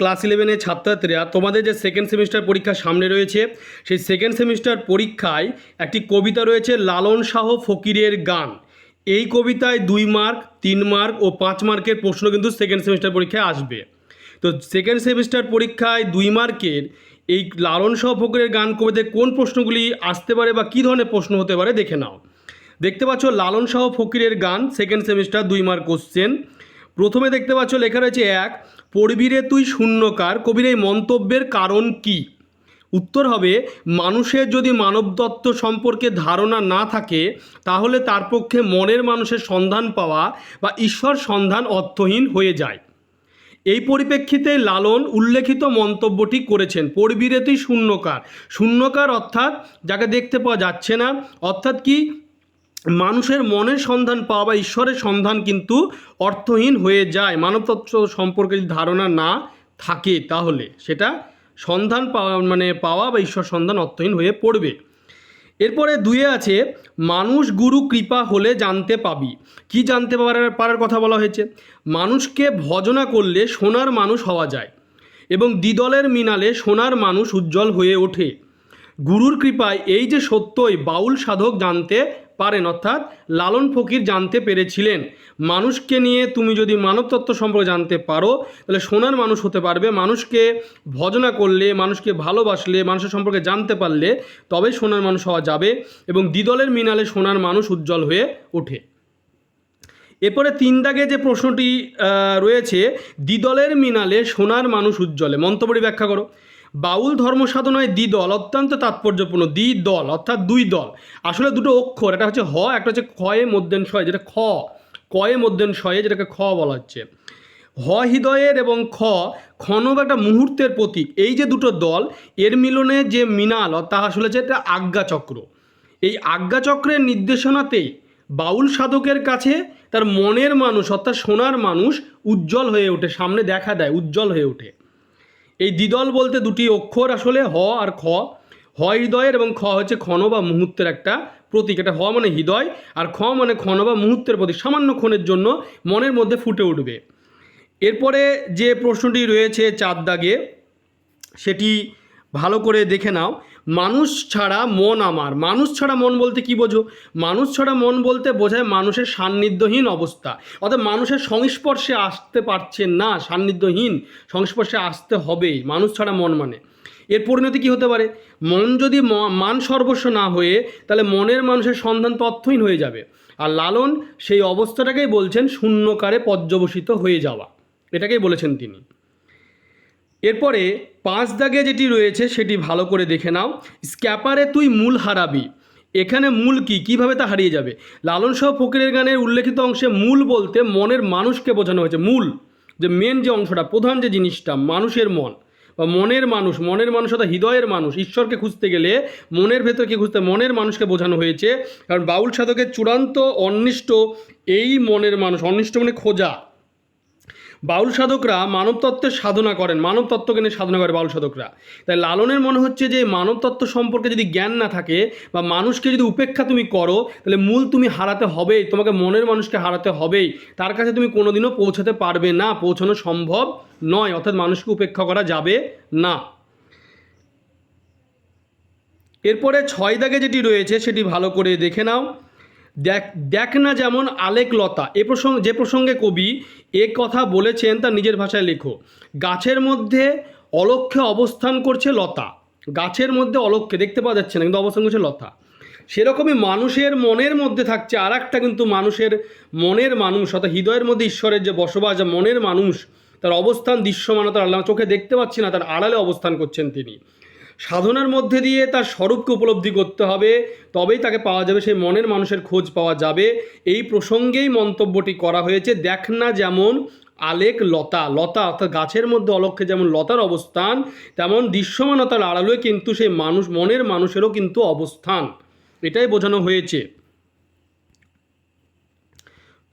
Class ইলেভেনের ছাত্রছাত্রীরা, তোমাদের যে সেকেন্ড সেমিস্টার পরীক্ষা সামনে রয়েছে, সেই সেকেন্ড সেমিস্টার পরীক্ষায় একটি কবিতা রয়েছে, লালন শাহ ফকিরের গান। এই কবিতায় দুই মার্ক তিন মার্ক ও পাঁচ মার্কের প্রশ্ন কিন্তু সেকেন্ড সেমিস্টার পরীক্ষায় আসবে। তো সেকেন্ড সেমিস্টার পরীক্ষায় দুই মার্কের এই লালন শাহ ফকিরের গান কবিতায় কোন প্রশ্নগুলি আসতে পারে বা কী ধরনের প্রশ্ন হতে পারে, দেখে নাও। দেখতে পাচ্ছ, লালন শাহ ফকিরের গান সেকেন্ড সেমিস্টার দুই মার্ক কোশ্চেন প্রথমে দেখতে পাচ্ছ লেখা রয়েছে এক পড়বিরে তুই শূন্যকার, কবির এই মন্তব্যের কারণ কি? উত্তর হবে, মানুষের যদি মানবদত্ত সম্পর্কে ধারণা না থাকে, তাহলে তার পক্ষে মনের মানুষের সন্ধান পাওয়া বা ঈশ্বর সন্ধান অর্থহীন হয়ে যায়। এই পরিপ্রেক্ষিতে লালন উল্লেখিত মন্তব্যটি করেছেন পড়বিরে তুই শূন্যকার। শূন্যকার অর্থাৎ, যাকে দেখতে পাওয়া যাচ্ছে না, অর্থাৎ কি? মানুষের মনের সন্ধান পাওয়া বা ঈশ্বরের সন্ধান কিন্তু অর্থহীন হয়ে যায়। মানবতত্ত্ব সম্পর্কে যদি ধারণা না থাকে তাহলে সেটা সন্ধান পাওয়া মানে পাওয়া বা ঈশ্বর সন্ধান অর্থহীন হয়ে পড়বে। এরপরে দুয়ে আছে, মানুষ গুরু কৃপা হলে জানতে পাবি। কি জানতে পারার পারার কথা বলা হয়েছে? মানুষকে ভজনা করলে সোনার মানুষ হওয়া যায় এবং দ্বিদলের মিনালে সোনার মানুষ উজ্জ্বল হয়ে ওঠে। গুরুর কৃপায় এই যে সত্যই বাউল সাধক জানতে পারেন, অর্থাৎ লালন ফকির জানতে পেরেছিলেন। মানুষকে নিয়ে তুমি যদি মানবতত্ত্ব সম্পর্কে জানতে পারো, তাহলে সোনার মানুষ হতে পারবে। মানুষকে ভজনা করলে, মানুষকে ভালোবাসলে, মানুষের সম্পর্কে জানতে পারলে তবেই সোনার মানুষ হওয়া যাবে এবং দ্বিদলের মিনালে সোনার মানুষ উজ্জ্বল হয়ে ওঠে। এরপরে তিন দাগে যে প্রশ্নটি রয়েছে, দ্বিদলের মিনালে সোনার মানুষ উজ্জ্বলে। মন্তব্যটি ব্যাখ্যা করো। বাউল ধর্ম সাধনায় দ্বিদল অত্যন্ত তাৎপর্যপূর্ণ দ্বিদল অর্থাৎ দুই দল। আসলে দুটো অক্ষর, একটা হচ্ছে হ, একটা হচ্ছে ক্ষয়ে মধ্যান শয়, যেটা খ, কয়ে মধ্যান শয়ে, যেটাকে খ বলা হচ্ছে। হ হৃদয়ের এবং খ ক্ষণব একটা মুহূর্তের প্রতীক। এই যে দুটো দল, এর মিলনে যে মিনাল তা আসলে হচ্ছে একটা আজ্ঞাচক্র এই আজ্ঞাচক্রের নির্দেশনাতেই বাউল সাধকের কাছে তার মনের মানুষ, অর্থাৎ সোনার মানুষ উজ্জ্বল হয়ে ওঠে, সামনে দেখা দেয়, উজ্জ্বল হয়ে ওঠে। এই দ্বিদল বলতে দুটি অক্ষর আসলে হ আর খ। হ হৃদয়ের এবং খ হচ্ছে ক্ষণ বা মুহূর্তের একটা প্রতীক। এটা হ মানে হৃদয় আর খ মানে ক্ষণ বা মুহূর্তের প্রতীক। সামান্য ক্ষণের জন্য মনের মধ্যে ফুটে উঠবে। এরপরে যে প্রশ্নটি রয়েছে চার দাগে, সেটি ভালো করে দেখে নাও। মানুষ ছাড়া মন আমার। মানুষ ছাড়া মন বলতে কি বোঝো? মানুষ ছাড়া মন বলতে বোঝায় মানুষের সান্নিধ্যহীন অবস্থা। অর্থাৎ মানুষের সংস্পর্শে আসতে পারছেন না, সান্নিধ্যহীন সংস্পর্শে আসতে হবেই মানুষ ছাড়া মন মানে। এর পরিণতি কি হতে পারে? মন যদি মান সর্বস্ব না হয়ে, তাহলে মনের মানুষের সন্ধান তথ্যহীন হয়ে যাবে। আর লালন সেই অবস্থাটাকেই বলছেন শূন্যকারে পর্যবসিত হয়ে যাওয়া। এটাকেই বলেছেন তিনি। এরপরে পাঁচ দাগে যেটি রয়েছে সেটি ভালো করে দেখে নাও। স্ক্যাপারে তুই মূল হারাবি। এখানে মূল কি? কীভাবে তা হারিয়ে যাবে? লালন শাহ ফকিরের গানের উল্লেখিত অংশে মূল বলতে মনের মানুষকে বোঝানো হয়েছে। মূল, যে মেন যে অংশটা, প্রধান যে জিনিসটা, মানুষের মন। বা মনের মানুষ মনের মানুষ অর্থাৎ হৃদয়ের মানুষ। ঈশ্বরকে খুঁজতে গেলে মনের ভেতরকে খুঁজতে মনের মানুষকে বোঝানো হয়েছে। কারণ বাউল সাধকের চূড়ান্ত অন্বিষ্ট এই মনের মানুষ। অন্বিষ্ট মানে খোঁজা। বাউল সাধকরা মানবতত্ত্বের সাধনা করেন, মানবতত্ত্বকে নিয়ে সাধনা করে বাউল সাধকরা। তাই লালনের মনে হচ্ছে যে মানবতত্ত্ব সম্পর্কে যদি জ্ঞান না থাকে বা মানুষকে যদি উপেক্ষা তুমি করো, তাহলে মূল তুমি হারাতে হবেই, তোমাকে মনের মানুষকে হারাতে হবেই। তার কাছে তুমি কোনোদিনও পৌঁছাতে পারবে না, পৌঁছানো সম্ভব নয়, অর্থাৎ মানুষকে উপেক্ষা করা যাবে না। এরপরে ছয় দাগে যেটি রয়েছে, সেটি ভালো করে দেখে নাও। দেখ দেখ না যেমন আলেক লতা। এ প্রসঙ্গ যে প্রসঙ্গে কবি এ কথা বলেছেন তার নিজের ভাষায় লেখো। গাছের মধ্যে অলক্ষ্যে অবস্থান করছে লতা। গাছের মধ্যে অলক্ষ্যে, দেখতে পাওয়া যাচ্ছে না, কিন্তু অবস্থান করছে লতা। সেরকমই মানুষের মনের মধ্যে থাকছে আর একটা কিন্তু মানুষের মনের মানুষ, অর্থাৎ হৃদয়ের মধ্যে ঈশ্বরের যে বসবাস, যা মনের মানুষ, তার অবস্থান দৃশ্যমানতা আল্লাহ চোখে দেখতে পাচ্ছি না, তার আড়ালে অবস্থান করছেন তিনি। সাধনার মধ্যে দিয়ে তার স্বরূপকে উপলব্ধি করতে হবে, তবেই তাকে পাওয়া যাবে, সেই মনের মানুষের খোঁজ পাওয়া যাবে। এই প্রসঙ্গেই মন্তব্যটি করা হয়েছে, দেখ না যেমন আলেক লতা। লতা অর্থাৎ গাছের মধ্যে অলক্ষে যেমন লতার অবস্থান, তেমন দৃশ্যমানতার আড়ালে কিন্তু সেই মানুষ, মনের মানুষেরও কিন্তু অবস্থান। এটাই বোঝানো হয়েছে।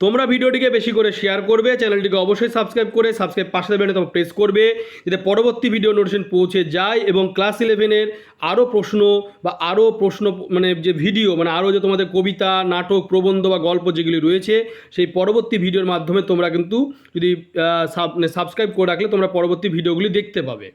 তোমরা ভিডিওটিকে বেশি করে শেয়ার করবে চ্যানেলটিকে অবশ্যই সাবস্ক্রাইব করে সাবস্ক্রাইব পাশে দেবেন তোমরা প্রেস করবে, যাতে পরবর্তী ভিডিও নোটিফিকেশন পৌঁছে যায় এবং ক্লাস ইলেভেনের আরও প্রশ্ন বা আরও প্রশ্ন মানে যে ভিডিও মানে আরও যে তোমাদের কবিতা, নাটক, প্রবন্ধ বা গল্প যেগুলি রয়েছে, সেই পরবর্তী ভিডিওর মাধ্যমে তোমরা কিন্তু যদি সাবস্ক্রাইব করে রাখলে তোমরা পরবর্তী ভিডিওগুলি দেখতে পাবে।